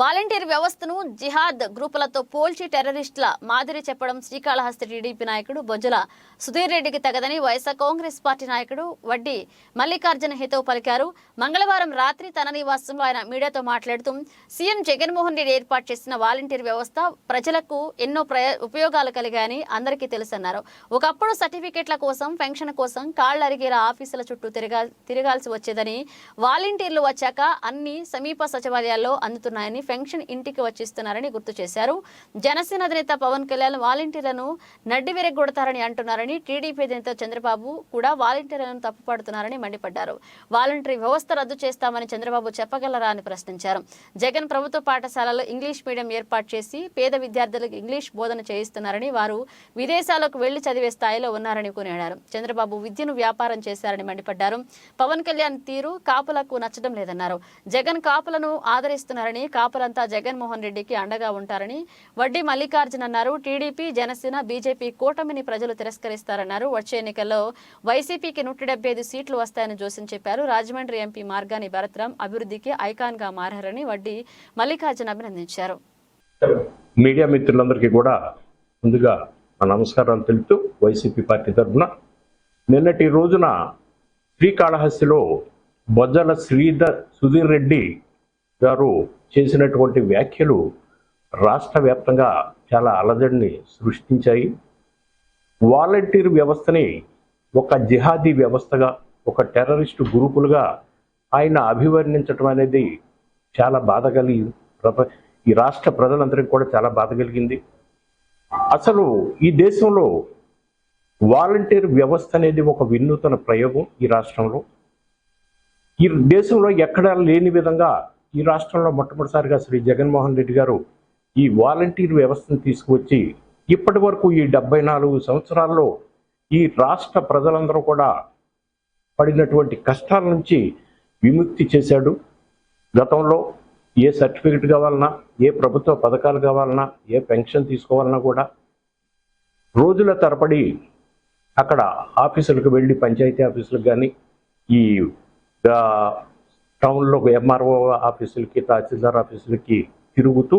Volunteer వ్యవస్థను జిహాద్ గ్రూపులతో పోల్చి టెర్రరిస్టుల మాదిరి చెప్పడం శ్రీకాళహస్తి టీడీపీ నాయకుడు బొజ్జల సుధీర్ రెడ్డికి తగదని వైఎస్ఆర్ కాంగ్రెస్ పార్టీ నాయకుడు వడ్డీ మల్లికార్జున హితవు పలికారు. మంగళవారం రాత్రి తన నివాసంలో ఆయన మీడియాతో మాట్లాడుతూ సీఎం జగన్మోహన్ రెడ్డి ఏర్పాటు చేసిన వాలంటీర్ వ్యవస్థ ప్రజలకు ఎన్నో ఉపయోగాలు కలిగాయని అందరికీ తెలుసన్నారు. ఒకప్పుడు సర్టిఫికెట్ల కోసం పెన్షన్ కోసం కాళ్ళు అరిగేలా ఆఫీసుల చుట్టూ తిరగా తిరగాల్సి వచ్చేదని వాలంటీర్లు వచ్చాక అన్ని సమీప సచివాలయాల్లో అందుతున్నాయని పెన్షన్ ఇంటికి వచ్చిస్తున్నారని గుర్తు చేశారు. జనసేన అధినేత పవన్ కళ్యాణ్ వాలంటీర్లను నడ్డి విరగొడతారని అంటున్నారని టీడీపీ అధినేత చంద్రబాబు కూడా వాలంటీర్లను తప్పుపడుతున్నారని మండిపడ్డారు. వాలంటరీ వ్యవస్థ రద్దు చేస్తామని చంద్రబాబు చెప్పగలరా అని ప్రశ్నించారు. జగన్ ప్రభుత్వ పాఠశాలలో ఇంగ్లీష్ మీడియం ఏర్పాటు చేసి పేద విద్యార్థులకు ఇంగ్లీష్ బోధన చేయిస్తున్నారని వారు విదేశాలకు వెళ్ళి చదివే స్థాయిలో ఉన్నారని కొనియాడారు. చంద్రబాబు విద్యను వ్యాపారం చేశారని మండిపడ్డారు. పవన్ కళ్యాణ్ తీరు కాపులకు నచ్చడం లేదన్నారు. జగన్ కాపులను ఆదరిస్తున్నారని కాపులంతా జగన్మోహన్ రెడ్డికి అండగా ఉంటారని వడ్డీ మల్లికార్జున్ అన్నారు. టీడీపీ జనసేన బీజేపీ కూటమిని ప్రజలు తిరస్కరిస్తారన్నారు. వచ్చే ఎన్నికల్లో వైసీపీకి నూట డెబ్బై ఐదు సీట్లు వస్తాయని జోసిన్ చెప్పారు. రాజమండ్రి ఎంపీ మార్గాని భరత్రాం అభివృద్ధికి ఐకాన్గా మారారని వడ్డీ మల్లికార్జున్ అభినందించారు. మీడియా మిత్రులందరికీ కూడా ముందుగా నా నమస్కారాలు తెలుపుతూ వైసీపీ పార్టీ తరఫున నిన్నటి రోజున శ్రీకాళహస్తిలో బొజ్జల శ్రీధర్ సుధీర్ రెడ్డి గారు చేసినటువంటి వ్యాఖ్యలు రాష్ట్ర వ్యాప్తంగా చాలా అలజడిని సృష్టించాయి. వాలంటీర్ వ్యవస్థని ఒక జిహాదీ వ్యవస్థగా ఒక టెర్రరిస్టు గ్రూపులుగా ఆయన అభివర్ణించటం అనేది చాలా బాధ కలిగి ప్రప- ఈ రాష్ట్ర ప్రజలందరికీ కూడా చాలా బాధ కలిగింది. అసలు ఈ దేశంలో వాలంటీర్ వ్యవస్థ అనేది ఒక వినూతన ప్రయోగం ఈ రాష్ట్రంలో. ఈ దేశంలో ఎక్కడా లేని విధంగా ఈ రాష్ట్రంలో మొట్టమొదటిసారిగా శ్రీ జగన్మోహన్ రెడ్డి గారు ఈ వాలంటీర్ వ్యవస్థను తీసుకువచ్చి ఇప్పటి వరకు ఈ డెబ్బై నాలుగు సంవత్సరాల్లో ఈ రాష్ట్ర ప్రజలందరూ కూడా పడినటువంటి కష్టాల నుంచి విముక్తి చేశాడు. గతంలో ఏ సర్టిఫికెట్ కావాలన్నా ఏ ప్రభుత్వ పథకాలు కావాలన్నా ఏ పెన్షన్ తీసుకోవాలన్నా కూడా రోజుల తరబడి అక్కడ ఆఫీసులకు వెళ్ళి పంచాయతీ ఆఫీసులకు కానీ ఈ టౌన్లో ఎంఆర్ఓ ఆఫీసులకి తహసీల్దార్ ఆఫీసులకి తిరుగుతూ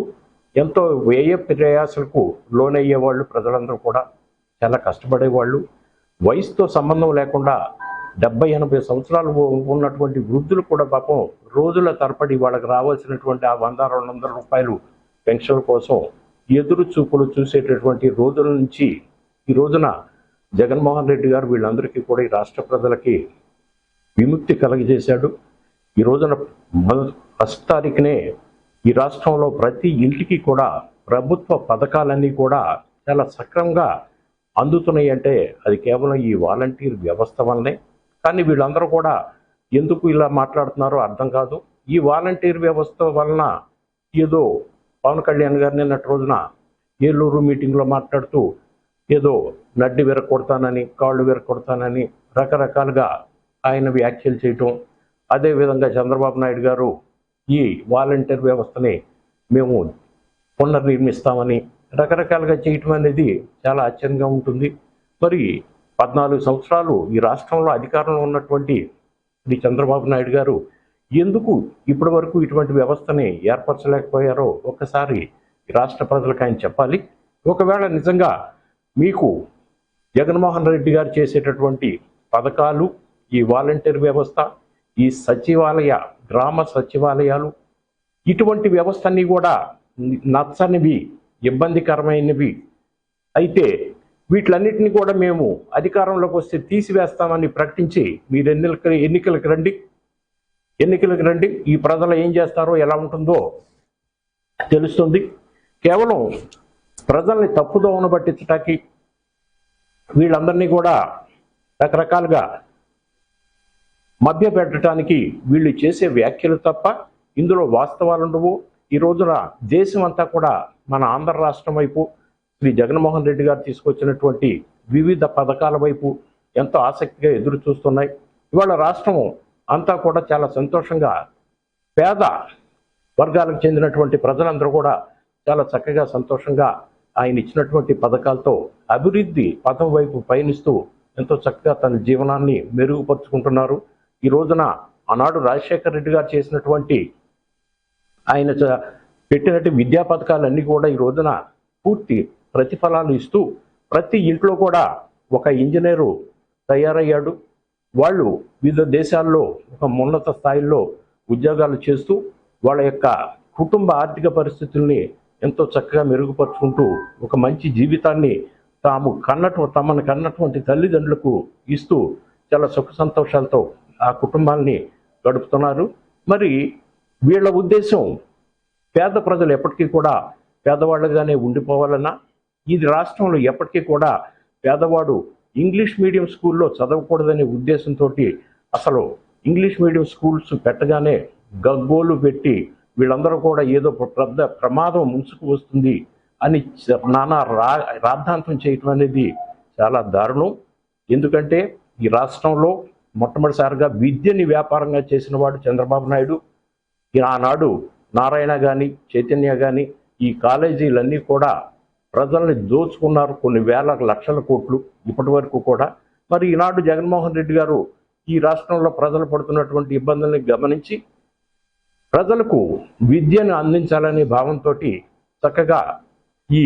ఎంతో వ్యయ ప్రయాసాలకు లోనయ్యేవాళ్ళు ప్రజలందరూ కూడా చాలా కష్టపడేవాళ్ళు. వయసుతో సంబంధం లేకుండా డెబ్బై ఎనభై సంవత్సరాలు ఉన్నటువంటి వృద్ధులు కూడా పాపం రోజుల తరబడి వాళ్ళకి రావాల్సినటువంటి ఆ వంద రెండు వందల రూపాయలు పెన్షన్ కోసం ఎదురు చూపులు చూసేటటువంటి రోజుల నుంచి ఈ రోజున జగన్మోహన్ రెడ్డి గారు వీళ్ళందరికీ కూడా ఈ రాష్ట్ర ప్రజలకి విముక్తి కలగజేశాడు. ఈ రోజున ఫస్ట్ తారీఖునే ఈ రాష్ట్రంలో ప్రతి ఇంటికి కూడా ప్రభుత్వ పథకాలన్నీ కూడా చాలా సక్రమంగా అందుతున్నాయి అంటే అది కేవలం ఈ వాలంటీర్ వ్యవస్థ వల్లనే. కానీ వీళ్ళందరూ కూడా ఎందుకు ఇలా మాట్లాడుతున్నారో అర్థం కాదు. ఈ వాలంటీర్ వ్యవస్థ వలన ఏదో పవన్ కళ్యాణ్ గారు నిన్నటి రోజున ఏలూరు మీటింగ్లో మాట్లాడుతూ ఏదో నడ్డి విరగొడతానని కాళ్ళు విరగొడతానని రకరకాలుగా ఆయన వ్యాఖ్యలు చేయటం అదేవిధంగా చంద్రబాబు నాయుడు గారు ఈ వాలంటీర్ వ్యవస్థని మేము పునర్నిర్మిస్తామని రకరకాలుగా చేయటం అనేది చాలా ఆశ్చర్యంగా ఉంటుంది. మరి పద్నాలుగు సంవత్సరాలు ఈ రాష్ట్రంలో అధికారంలో ఉన్నటువంటి శ్రీ చంద్రబాబు నాయుడు గారు ఎందుకు ఇప్పటి వరకు ఇటువంటి వ్యవస్థని ఏర్పరచలేకపోయారో ఒక్కసారి ఈ రాష్ట్ర ప్రజలకు ఆయన చెప్పాలి. ఒకవేళ నిజంగా మీకు జగన్మోహన్ రెడ్డి గారు చేసేటటువంటి పథకాలు ఈ వాలంటీర్ వ్యవస్థ ఈ సచివాలయ గ్రామ సచివాలయాలు ఇటువంటి వ్యవస్థని కూడా నచ్చనివి ఇబ్బందికరమైనవి. అయితే వీటిలన్నిటిని కూడా మేము అధికారంలోకి వస్తే తీసివేస్తామని ప్రకటించి మీరు ఎన్నికల ఎన్నికలకు రండి. ఎన్నికలకు రండి. ఈ ప్రజలు ఏం చేస్తారో ఎలా ఉంటుందో తెలుస్తుంది. కేవలం ప్రజల్ని తప్పుదోవన పట్టించటానికి వీళ్ళందరినీ కూడా రకరకాలుగా మభ్యపెట్టడానికి వీళ్ళు చేసే వ్యాఖ్యలు తప్ప ఇందులో వాస్తవాలు ఉండవు. ఈ రోజున దేశం అంతా కూడా మన ఆంధ్ర రాష్ట్రం వైపు శ్రీ జగన్మోహన్ రెడ్డి గారు తీసుకొచ్చినటువంటి వివిధ పథకాల వైపు ఎంతో ఆసక్తిగా ఎదురు చూస్తున్నాయి. ఇవాళ రాష్ట్రం అంతా కూడా చాలా సంతోషంగా పేద వర్గాలకు చెందినటువంటి ప్రజలందరూ కూడా చాలా చక్కగా సంతోషంగా ఆయన ఇచ్చినటువంటి పథకాలతో అభివృద్ధి పథం వైపు పయనిస్తూ ఎంతో చక్కగా తన జీవనాన్ని మెరుగుపరుచుకుంటున్నారు. ఈ రోజున ఆనాడు రాజశేఖర రెడ్డి గారు చేసినటువంటి ఆయన చ- పెట్టినట్టు విద్యా పథకాలన్నీ కూడా ఈ రోజున పూర్తి ప్రతిఫలాలు ఇస్తూ ప్రతి ఇంట్లో కూడా ఒక ఇంజనీరు తయారయ్యాడు. వాళ్ళు వివిధ దేశాల్లో ఒక ఉన్నత స్థాయిలో ఉద్యోగాలు చేస్తూ వాళ్ళ యొక్క కుటుంబ ఆర్థిక పరిస్థితుల్ని ఎంతో చక్కగా మెరుగుపరుచుకుంటూ ఒక మంచి జీవితాన్ని తాము కన్నటు తమను కన్నటువంటి తల్లిదండ్రులకు ఇస్తూ చాలా సుఖ సంతోషాలతో ఆ కుటుంబాల్ని గడుపుతున్నారు. మరి వీళ్ళ ఉద్దేశం పేద ప్రజలు ఎప్పటికీ కూడా పేదవాళ్ళుగానే ఉండిపోవాలన్నా ఇది రాష్ట్రంలో ఎప్పటికీ కూడా పేదవాడు ఇంగ్లీష్ మీడియం స్కూల్లో చదవకూడదనే ఉద్దేశంతో అసలు ఇంగ్లీష్ మీడియం స్కూల్స్ పెట్టగానే గగ్గోలు పెట్టి వీళ్ళందరూ కూడా ఏదో పెద్ద ప్రమాదం ముంచుకు వస్తుంది అని నానా రా రాద్ధాంతం చేయటం అనేది చాలా దారుణం. ఎందుకంటే ఈ రాష్ట్రంలో మొట్టమొదటిసారిగా విద్యని వ్యాపారంగా చేసిన వాడు చంద్రబాబు నాయుడు. ఈ ఆనాడు నారాయణ కానీ చైతన్య కానీ ఈ కాలేజీలన్నీ కూడా ప్రజల్ని దోచుకున్నారు. కొన్ని వేల లక్షల కోట్లు ఇప్పటి వరకు కూడా. మరి ఈనాడు జగన్మోహన్ రెడ్డి గారు ఈ రాష్ట్రంలో ప్రజలు పడుతున్నటువంటి ఇబ్బందుల్ని గమనించి ప్రజలకు విద్యను అందించాలనే భావంతో చక్కగా ఈ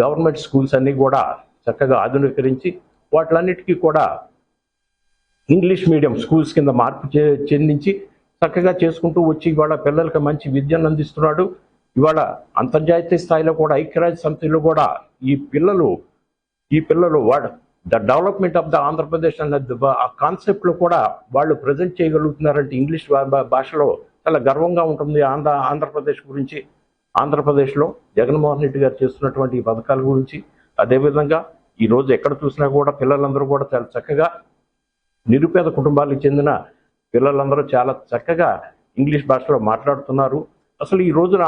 గవర్నమెంట్ స్కూల్స్ అన్నీ కూడా చక్కగా ఆధునీకరించి వాటిలన్నిటికీ కూడా ఇంగ్లీష్ మీడియం స్కూల్స్ కింద మార్పు చెందించి చక్కగా చేసుకుంటూ వచ్చి ఇవాళ పిల్లలకి మంచి విద్యను అందిస్తున్నాడు. ఇవాళ అంతర్జాతీయ స్థాయిలో కూడా ఐక్యరాజ్య సమితిలో కూడా ఈ పిల్లలు ఈ పిల్లలు వాడు the development of the Andhra Pradesh అన్న ఆ కాన్సెప్ట్లో కూడా వాళ్ళు ప్రజెంట్ చేయగలుగుతున్నారంటే ఇంగ్లీష్ భాషలో చాలా గర్వంగా ఉంటుంది ఆంధ్ర ఆంధ్రప్రదేశ్ గురించి. ఆంధ్రప్రదేశ్లో జగన్మోహన్ రెడ్డి గారు చేస్తున్నటువంటి ఈ పథకాల గురించి అదేవిధంగా ఈ రోజు ఎక్కడ చూసినా కూడా పిల్లలందరూ కూడా చాలా చక్కగా నిరుపేద కుటుంబాలకు చెందిన పిల్లలందరూ చాలా చక్కగా ఇంగ్లీష్ భాషలో మాట్లాడుతున్నారు. అసలు ఈ రోజున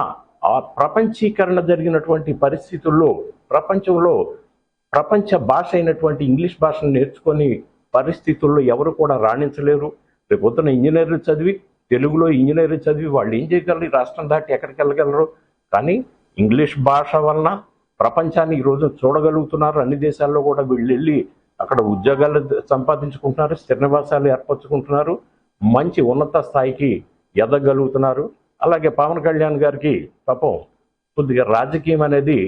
ఆ ప్రపంచీకరణ జరిగినటువంటి పరిస్థితుల్లో ప్రపంచంలో ప్రపంచ భాష అయినటువంటి ఇంగ్లీష్ భాషను నేర్చుకొని పరిస్థితుల్లో ఎవరు కూడా రాణించలేరు. రేపు పొద్దున ఇంజనీర్లు చదివి తెలుగులో ఇంజనీర్లు చదివి వాళ్ళు ఏం చేయగలరు? ఈ రాష్ట్రం దాటి ఎక్కడికి వెళ్ళగలరు? కానీ ఇంగ్లీష్ భాష వలన ప్రపంచాన్ని ఈరోజు చూడగలుగుతున్నారు. అన్ని దేశాల్లో కూడా వీళ్ళు వెళ్ళి అక్కడ ఉద్యోగాలు సంపాదించుకుంటున్నారు స్థిర నివాసాలు ఏర్పరచుకుంటున్నారు మంచి ఉన్నత స్థాయికి ఎదగలుగుతున్నారు. అలాగే పవన్ కళ్యాణ్ గారికి పాపం కొద్దిగా రాజకీయం అనేది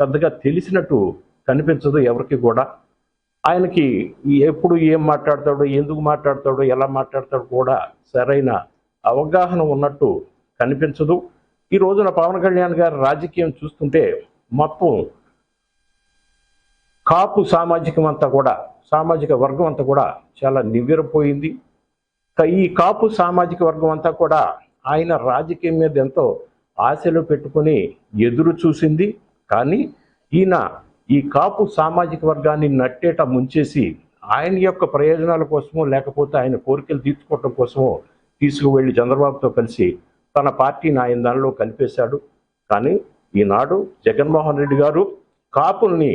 పెద్దగా తెలిసినట్టు కనిపించదు ఎవరికి కూడా. ఆయనకి ఎప్పుడు ఏం మాట్లాడతాడో ఎందుకు మాట్లాడతాడో ఎలా మాట్లాడతాడో కూడా సరైన అవగాహన ఉన్నట్టు కనిపించదు. ఈ రోజున పవన్ కళ్యాణ్ గారి రాజకీయం చూస్తుంటే మొత్తం కాపు సామాజికం అంతా కూడా సామాజిక వర్గం అంతా కూడా చాలా నివ్వెరపోయింది. ఈ కాపు సామాజిక వర్గం అంతా కూడా ఆయన రాజకీయం మీద ఎంతో ఆశలు పెట్టుకొని ఎదురు చూసింది. కానీ ఈయన ఈ కాపు సామాజిక వర్గాన్ని నట్టేట ముంచేసి ఆయన యొక్క ప్రయోజనాల కోసమో లేకపోతే ఆయన కోరికలు తీర్చుకోవటం కోసమో తీసుకువెళ్ళి చంద్రబాబుతో కలిసి తన పార్టీని ఆయన దానిలో కలిపేశాడు. కానీ ఈనాడు జగన్మోహన్ రెడ్డి గారు కాపుల్ని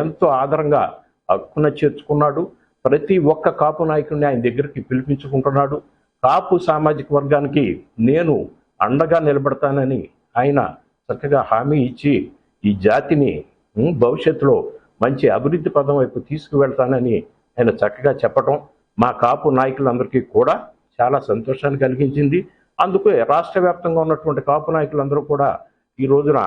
ఎంతో ఆదరంగా హక్కున చేర్చుకున్నాడు. ప్రతి ఒక్క కాపు నాయకుడిని ఆయన దగ్గరికి పిలిపించుకుంటున్నాడు. కాపు సామాజిక వర్గానికి నేను అండగా నిలబడతానని ఆయన చక్కగా హామీ ఇచ్చి ఈ జాతిని భవిష్యత్తులో మంచి అభివృద్ధి పదం వైపు తీసుకువెళ్తానని ఆయన చక్కగా చెప్పటం మా కాపు నాయకులందరికీ కూడా చాలా సంతోషాన్ని కలిగించింది. అందుకే రాష్ట్ర వ్యాప్తంగా ఉన్నటువంటి కాపు నాయకులందరూ కూడా ఈ రోజున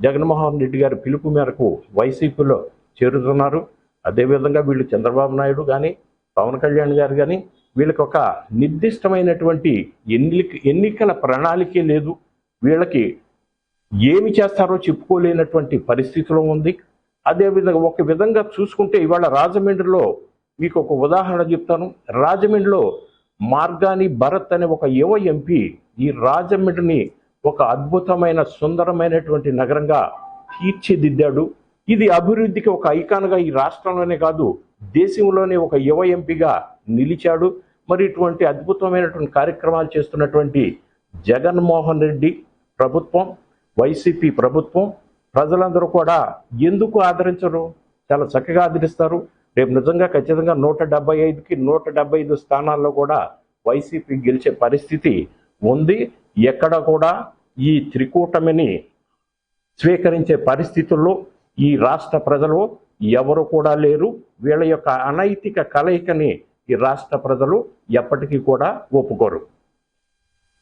జగన్మోహన్ రెడ్డి గారి పిలుపు మేరకు వైసీపీలో చేరుతున్నారు. అదేవిధంగా వీళ్ళు చంద్రబాబు నాయుడు కానీ పవన్ కళ్యాణ్ గారు కానీ వీళ్ళకి ఒక నిర్దిష్టమైనటువంటి ఎన్నిక ఎన్నికల ప్రణాళికే లేదు. వీళ్ళకి ఏమి చేస్తారో చెప్పుకోలేనటువంటి పరిస్థితిలో ఉంది. అదేవిధంగా ఒక విధంగా చూసుకుంటే ఇవాళ రాజమండ్రిలో మీకు ఒక ఉదాహరణ చెప్తాను. రాజమండ్రిలో మార్గాని భరత్ అనే ఒక యువ ఎంపీ ఈ రాజమండ్రిని ఒక అద్భుతమైన సుందరమైనటువంటి నగరంగా తీర్చిదిద్దాడు. ఇది అభివృద్ధికి ఒక ఐకాన్గా ఈ రాష్ట్రంలోనే కాదు దేశంలోనే ఒక యువ ఎంపీగా నిలిచాడు. మరి ఇటువంటి అద్భుతమైనటువంటి కార్యక్రమాలు చేస్తున్నటువంటి జగన్మోహన్ రెడ్డి ప్రభుత్వం వైసీపీ ప్రభుత్వం ప్రజలందరూ కూడా ఎందుకు ఆదరించరు? చాలా చక్కగా ఆదరిస్తారు. రేపు నిజంగా ఖచ్చితంగా నూట డెబ్బై ఐదుకి నూట డెబ్బై ఐదు స్థానాల్లో కూడా వైసీపీ గెలిచే పరిస్థితి ఉంది. ఎక్కడ కూడా ఈ త్రికూటమిని స్వీకరించే పరిస్థితుల్లో ఈ రాష్ట్ర ప్రజలు ఎవరు కూడా లేరు. వీళ్ళ యొక్క అనైతిక కలయికని ఈ రాష్ట్ర ప్రజలు ఎప్పటికీ కూడా ఒప్పుకోరు.